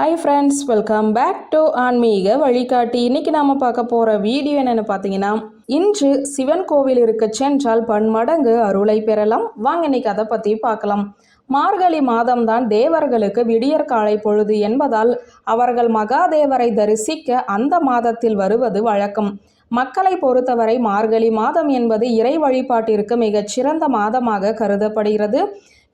Hi friends welcome back to ஆன்மீக வழிகாட்டி இன்னைக்கு நாம பார்க்க போகிற வீடியோ என்னென்னு பார்த்தீங்கன்னா இன்று சிவன் கோவில் இருக்க சென்றால் பன்மடங்கு அருளை பெறலாம். வாங்க இன்னைக்கு அதை பற்றி பார்க்கலாம். மார்கழி மாதம்தான் தேவர்களுக்கு விடியற் காலை பொழுது என்பதால் அவர்கள் மகாதேவரை தரிசிக்க அந்த மாதத்தில் வருவது வழக்கம். மக்களை பொறுத்தவரை மார்கழி மாதம் என்பது இறை வழிபாட்டிற்கு மிகச் சிறந்த மாதமாக கருதப்படுகிறது.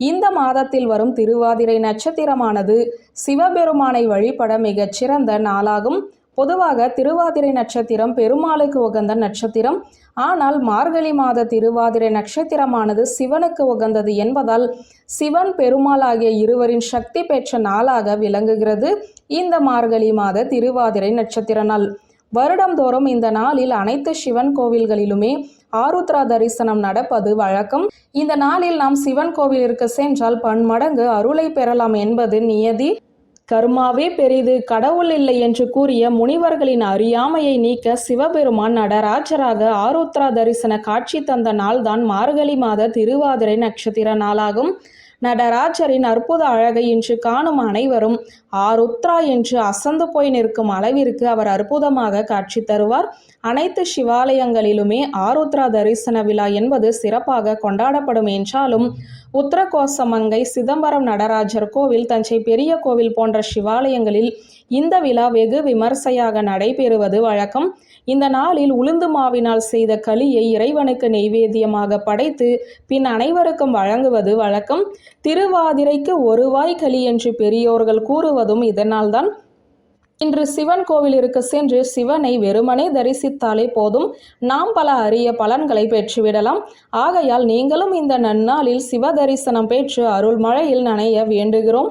இந்த மாதத்தில் வரும் திருவாதிரை நட்சத்திரமானது சிவபெருமானை வழிபட மிகச் சிறந்த நாளாகும். பொதுவாக திருவாதிரை நட்சத்திரம் பெருமாளுக்கு உகந்த நட்சத்திரம். ஆனால் மார்கழி மாத திருவாதிரை நட்சத்திரமானது சிவனுக்கு உகந்தது என்பதால் சிவன் பெருமாள் ஆகிய இருவரின் சக்தி பெற்ற நாளாக விளங்குகிறது. இந்த மார்கழி மாத திருவாதிரை நட்சத்திர நாள். வருடந்தோறும் இந்த நாளில் அனைத்து சிவன் கோவில்களிலுமே ஆருத்ரா தரிசனம் நடப்பது வழக்கம். இந்த நாளில் நாம் சிவன் கோவிலிற்கு சென்றால் பன்மடங்கு அருளை பெறலாம் என்பது நியதி. கர்மாவே பெரிது கடவுள் இல்லை என்று கூறிய முனிவர்களின் அறியாமையை நீக்க சிவபெருமான் நடராஜராக ஆருத்ரா தரிசன காட்சி தந்த நாள்தான் மார்கழி மாத திருவாதிரை நட்சத்திர நாளாகும். நடராஜரின் அற்புத அழகை இன்று காணும் அனைவரும் ஆருத்ரா என்று அசந்து போய் நிற்கும் அளவிற்கு அவர் அற்புதமாக காட்சி தருவார். அனைத்து சிவாலயங்களிலுமே ஆருத்ரா தரிசன விழா என்பது சிறப்பாக கொண்டாடப்படும் என்றாலும் உத்தரகோசமங்கை சிதம்பரம் நடராஜர் கோவில் தஞ்சை பெரிய கோவில் போன்ற சிவாலயங்களில் இந்த விழா வெகு விமர்சையாக நடைபெறுவது வழக்கம். இந்த நாளில் உளுந்து மாவினால் செய்த களியை இறைவனுக்கு நெய்வேத்தியமாக படைத்து பின் அனைவருக்கும் வழங்குவது வழக்கம். திருவாதிரைக்கு ஒருவாய் களி என்று பெரியோர்கள் கூறுவதும் இதனால்தான். இன்று சிவன் கோவிலிற்கு சென்று சிவனை வெறுமனே தரிசித்தாலே போதும். நாம் பல அரிய பலன்களை பெற்றுவிடலாம். ஆகையால் நீங்களும் இந்த நன்னாளில் சிவ தரிசனம் பெற்று அருள் மழையில் நனைய வேண்டுகிறோம்.